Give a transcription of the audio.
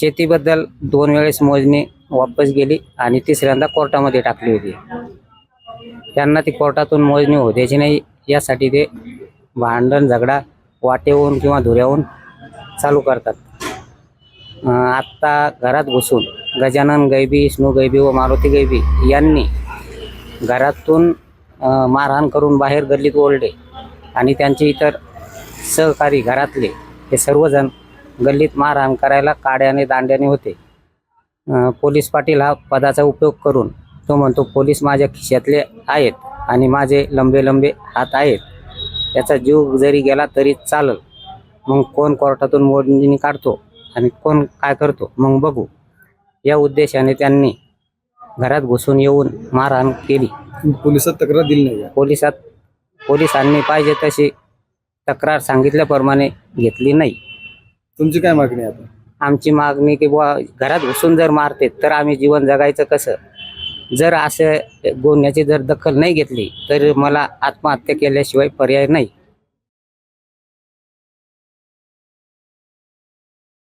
शेतीबद्दल दोन वेळेस मोजणी वापस गेली आणि तिसऱ्यांदा कोर्टामध्ये टाकली होती. त्यांना ती कोर्टातून मोजणी होऊ द्यायची नाही यासाठी ते भांडण झगडा वाटेहून किंवा धुऱ्याहून चालू करतात. आत्ता घरात घुसून गजानन गैबी विष्णू गैबी व मारुती गैबी यांनी घरातून मारहाण करून बाहेर गल्लीत ओढले आणि त्यांचे इतर सहकारी घरातले हे सर्वजण गल्लीत मारहाण करायला काड्याने दांड्याने होते. पोलीस पाटील हा पदाचा उपयोग करून तो म्हणतो पोलीस माझ्या खिशातले आहेत आणि माझे लंबे लंबे हात आहेत. त्याचा जीव जरी गेला तरी चालल. मग कोण कोर्टातून मोजणी काढतो आणि कोण काय करतो? मग बघू. या उद्देशाने त्यांनी घरात घुसून येऊन मारहाण केली. पोलिसात तक्रार दिली नाही. पोलिसात पोलिसांनी पाहिजे तशी तक्रार सांगितल्याप्रमाणे घेतली नाही. तुमची काय मागणी आहे आता? आमची मागणी की बुवा घरात घुसून जर मारते तर आम्ही जीवन जगायचं कसं? जर असं गुन्ह्याची जर दखल नाही घेतली तर मला आत्महत्या केल्याशिवाय पर्याय नाही.